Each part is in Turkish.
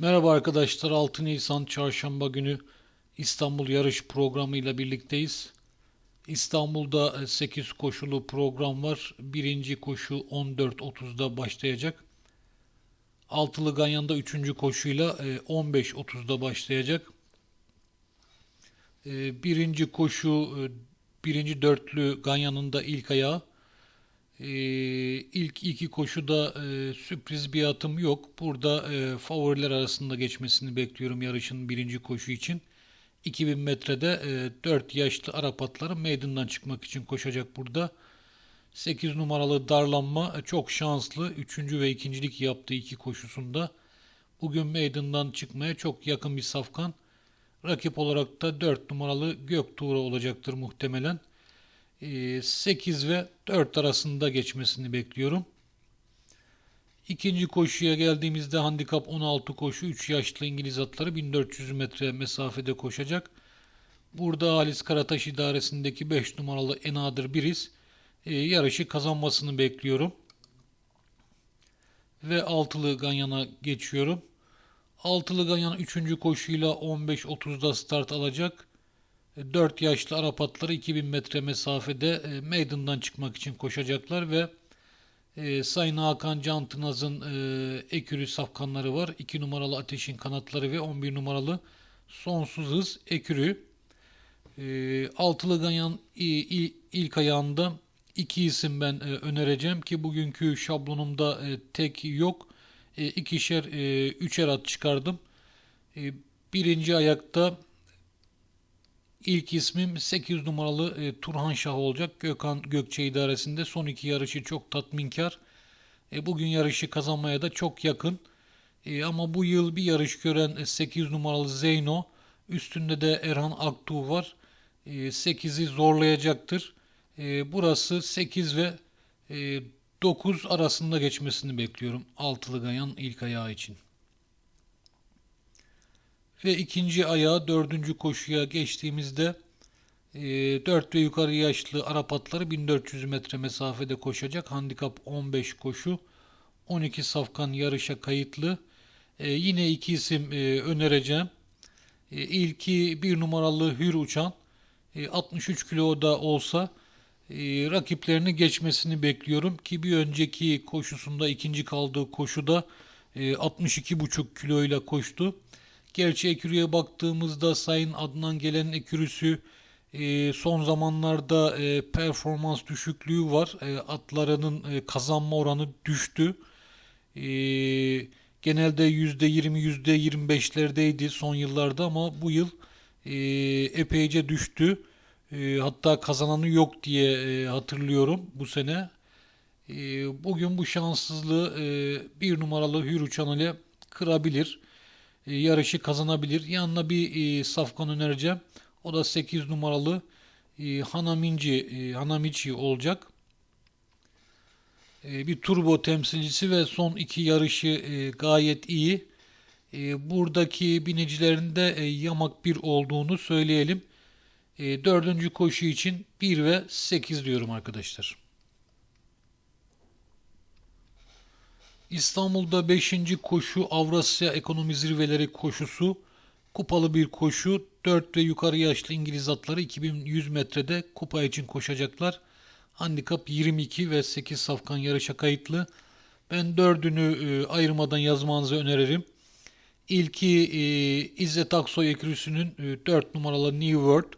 Merhaba arkadaşlar 6 Nisan Çarşamba günü İstanbul yarış programıyla birlikteyiz. İstanbul'da 8 koşulu program var. Birinci koşu 14.30'da başlayacak. Altılı Ganyan'da 3. koşuyla e, 15.30'da başlayacak. E, Birinci koşu e, birinci dörtlü Ganyan'ın da ilk ayağı. Ee, ilk iki koşuda e, sürpriz bir atım yok. Burada e, favoriler arasında geçmesini bekliyorum yarışın birinci koşu için. 2000 metrede e, 4 yaşlı Arap atları meydandan çıkmak için koşacak burada. 8 numaralı darlanma e, çok şanslı. Üçüncü ve ikincilik yaptığı iki koşusunda. Bugün meydandan çıkmaya çok yakın bir safkan. Rakip olarak da 4 numaralı Göktuğra olacaktır muhtemelen. 8 Ee, ve 4 arasında geçmesini bekliyorum. İkinci koşuya geldiğimizde handikap 16 koşu 3 yaşlı İngiliz atları 1400 metre mesafede koşacak. Burada Halis Karataş idaresindeki 5 numaralı Enadır Biriz e, yarışı kazanmasını bekliyorum. Ve altılı Ganyan'a geçiyorum. Altılı Ganyan 3. koşuyla 15.30'da start alacak. 4 yaşlı Arap atları 2000 metre mesafede e, meydandan çıkmak için koşacaklar ve e, Sayın Hakan Can Tınaz'ın e, ekürü safkanları var. 2 numaralı Ateş'in kanatları ve 11 numaralı Sonsuz Hız ekürü. E, altılı Ganyan il, ilk ayağında iki isim ben e, önereceğim ki bugünkü şablonumda e, tek yok. E, ikişer, e, üçer at çıkardım. E, birinci ayakta İlk ismim 8 numaralı e, Turhan Şah olacak. Gökhan Gökçe idaresinde son iki yarışı çok tatminkar. E, bugün yarışı kazanmaya da çok yakın. E, ama bu yıl bir yarış gören 8 numaralı Zeyno. Üstünde de Erhan Aktuğ var. E, 8'i zorlayacaktır. E, burası 8 ve e, 9 arasında geçmesini bekliyorum. Altılı Gayan ilk ayağı için. Ve ikinci ayağı dördüncü koşuya geçtiğimizde e, 4 ve yukarı yaşlı Arap atları 1400 metre mesafede koşacak. Handikap 15 koşu. 12 safkan yarışa kayıtlı. E, yine iki isim e, önereceğim. E, ilki bir numaralı Hür Uçan. E, 63 kiloda olsa e, rakiplerini geçmesini bekliyorum ki bir önceki koşusunda ikinci kaldığı koşuda e, 62,5 kiloyla koştu. Gerçi ekürüye baktığımızda Sayın Adnan gelen ekürüsü e, son zamanlarda e, performans düşüklüğü var. E, atlarının e, kazanma oranı düştü. E, genelde %20 %25'lerdeydi son yıllarda ama bu yıl e, epeyce düştü. E, hatta kazananı yok diye e, hatırlıyorum bu sene. E, bugün bu şanssızlığı e, bir numaralı Hür Uçan ile kırabilir. E, yarışı kazanabilir. Yanına bir e, safkan önereceğim. O da 8 numaralı e, Hanaminci, Hanamichi olacak. Bir turbo temsilcisi ve son iki yarışı gayet iyi. Buradaki binicilerin de yamak bir olduğunu söyleyelim. Dördüncü koşu için 1 ve 8 diyorum arkadaşlar. İstanbul'da 5. koşu Avrasya Ekonomi Zirveleri koşusu. Kupalı bir koşu. 4 ve yukarı yaşlı İngiliz atları 2100 metrede kupa için koşacaklar. Handikap 22 ve 8 safkan yarışa kayıtlı. Ben dördünü e, ayırmadan yazmanızı öneririm. İlki e, İzzet Aksoy ekürüsünün e, 4 numaralı New World.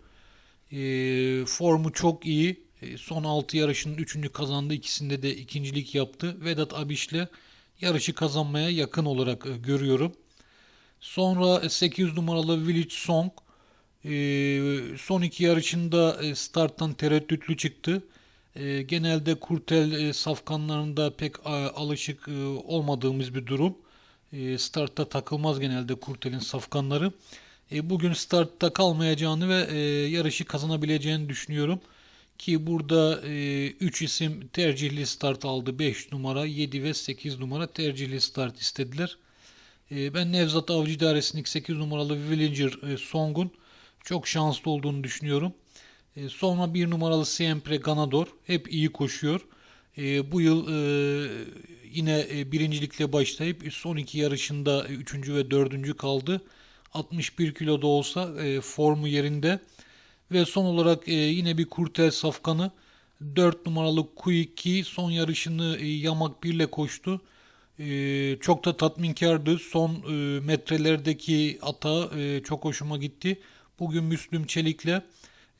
E, formu çok iyi. E, son 6 yarışının 3'ünü kazandı. İkisinde de ikincilik yaptı. Vedat Abiş'le yarışı kazanmaya yakın olarak e, görüyorum. Sonra 8 numaralı Village Song e, son iki yarışında e, starttan tereddütlü çıktı. Genelde kurtel safkanlarında pek alışık olmadığımız bir durum. Startta takılmaz genelde kurtelin safkanları. Bugün startta kalmayacağını ve yarışı kazanabileceğini düşünüyorum. Ki burada 3 e, isim tercihli start aldı. 5 numara, 7 ve 8 numara tercihli start istediler. E, ben Nevzat Avcı İdaresi'ndeki 8 numaralı Willinger e, Song'un çok şanslı olduğunu düşünüyorum. E, sonra 1 numaralı Siempre Ganador hep iyi koşuyor. E, bu yıl e, yine e, birincilikle başlayıp son iki yarışında e, üçüncü ve dördüncü kaldı. 61 kiloda olsa e, formu yerinde. Ve son olarak e, yine bir kurtel safkanı 4 numaralı Q2 son yarışını e, yamak 1 ile koştu. E, çok da tatminkardı. Son e, metrelerdeki ata e, çok hoşuma gitti. Bugün Müslüm Çelik'le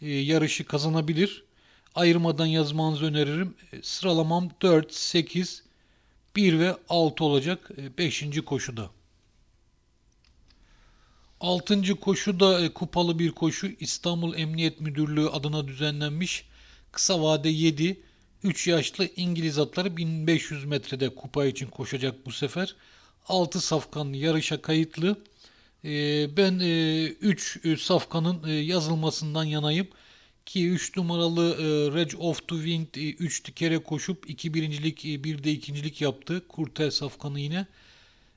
e, yarışı kazanabilir. Ayırmadan yazmanızı öneririm. E, sıralamam 4, 8, 1 ve 6 olacak 5. koşuda. 6. koşu da e, kupalı bir koşu. İstanbul Emniyet Müdürlüğü adına düzenlenmiş. Kısa vade 7, 3 yaşlı İngiliz atları 1500 metrede kupa için koşacak bu sefer. 6 safkan yarışa kayıtlı. E, ben 3 e, safkanın yazılmasından yanayım. Ki 3 numaralı Reg of the Wind 3 kere koşup 2 birincilik 1 de ikincilik yaptı. Kurtel safkanı yine.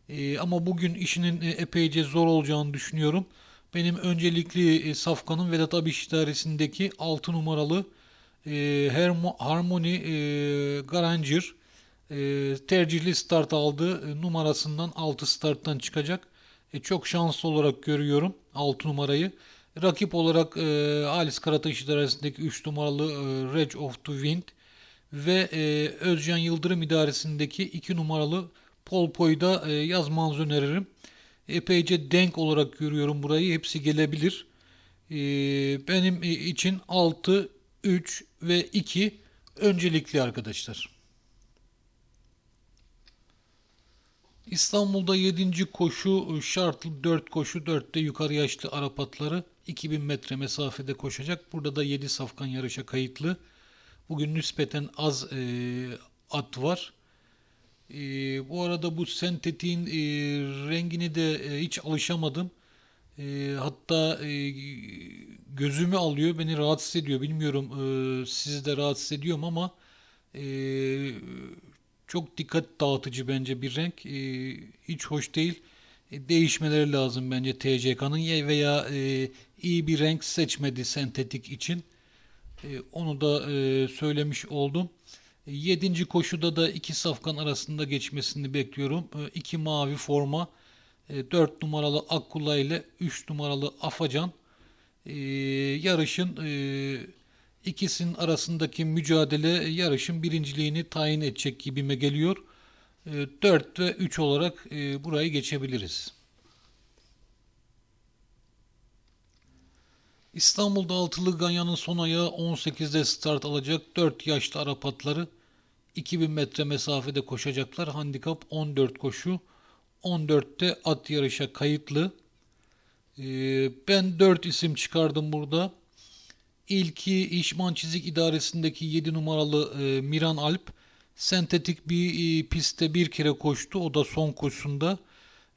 E, ama bugün işinin e, epeyce zor olacağını düşünüyorum. Benim öncelikli e, Safkan'ın Vedat Abiş idaresindeki 6 numaralı e, Harmony e, Garanger e, tercihli start aldı. E, numarasından 6 starttan çıkacak. E, çok şanslı olarak görüyorum 6 numarayı. Rakip olarak e, Alice Karataş idaresindeki 3 numaralı e, Reg of the Wind ve e, Özcan Yıldırım idaresindeki 2 numaralı Polpo'yu da e, yazmanızı öneririm. Epeyce denk olarak görüyorum burayı. Hepsi gelebilir. E, benim için 6, 3 ve 2 öncelikli arkadaşlar. İstanbul'da 7. koşu şartlı 4 koşu 4'te yukarı yaşlı Arap atları 2000 metre mesafede koşacak. Burada da 7 safkan yarışa kayıtlı. Bugün nispeten az e, at var. E, bu arada bu sentetiğin e, rengini de e, hiç alışamadım. E, hatta e, gözümü alıyor, beni rahatsız ediyor. Bilmiyorum e, sizi de rahatsız ediyorum ama e, çok dikkat dağıtıcı bence bir renk. E, hiç hoş değil. E, değişmeleri lazım bence TCK'nın veya e, iyi bir renk seçmedi sentetik için. E, onu da e, söylemiş oldum. Yedinci koşuda da iki safkan arasında geçmesini bekliyorum. Ee, iki mavi forma. 4 ee, numaralı Akkula ile 3 numaralı Afacan. Ee, yarışın e, ikisinin arasındaki mücadele yarışın birinciliğini tayin edecek gibime geliyor. 4 ve 3 olarak e, burayı geçebiliriz. İstanbul'da altılı Ganyan'ın son ayağı 18'de start alacak 4 yaşlı Arap atları 2000 metre mesafede koşacaklar. Handikap 14 koşu. 14'te at yarışa kayıtlı. Ee, ben 4 isim çıkardım burada. İlki İşman Çizik İdaresi'ndeki 7 numaralı e, Miran Alp. Sentetik bir e, pistte bir kere koştu. O da son koşusunda.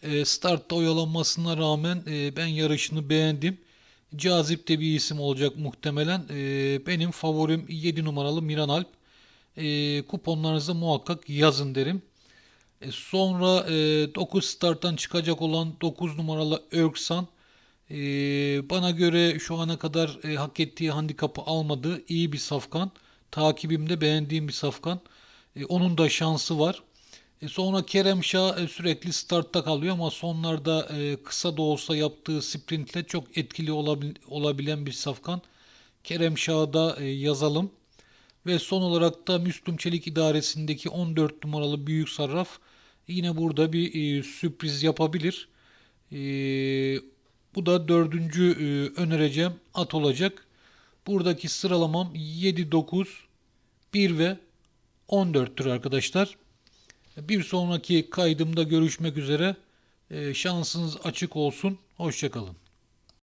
E, startta oyalanmasına rağmen ben yarışını beğendim. Cazip de bir isim olacak muhtemelen. E, benim favorim 7 numaralı Miran Alp. E, kuponlarınızı muhakkak yazın derim. E, sonra e, 9 starttan çıkacak olan 9 numaralı Örksan. Bana göre şu ana kadar e, hak ettiği handikapı almadı. İyi bir safkan. Takibimde beğendiğim bir safkan. Onun da şansı var. E, sonra Kerem Şah e, sürekli startta kalıyor ama sonlarda e, kısa da olsa yaptığı sprintle çok etkili olabil, olabilen bir safkan. Kerem Şah'ı da e, yazalım. Ve son olarak da Müslüm Çelik idaresindeki 14 numaralı büyük sarraf yine burada bir sürpriz yapabilir. Bu da dördüncü önereceğim at olacak. Buradaki sıralamam 7, 9, 1 ve 14'tür arkadaşlar. Bir sonraki kaydımda görüşmek üzere. E, şansınız açık olsun. Hoşçakalın.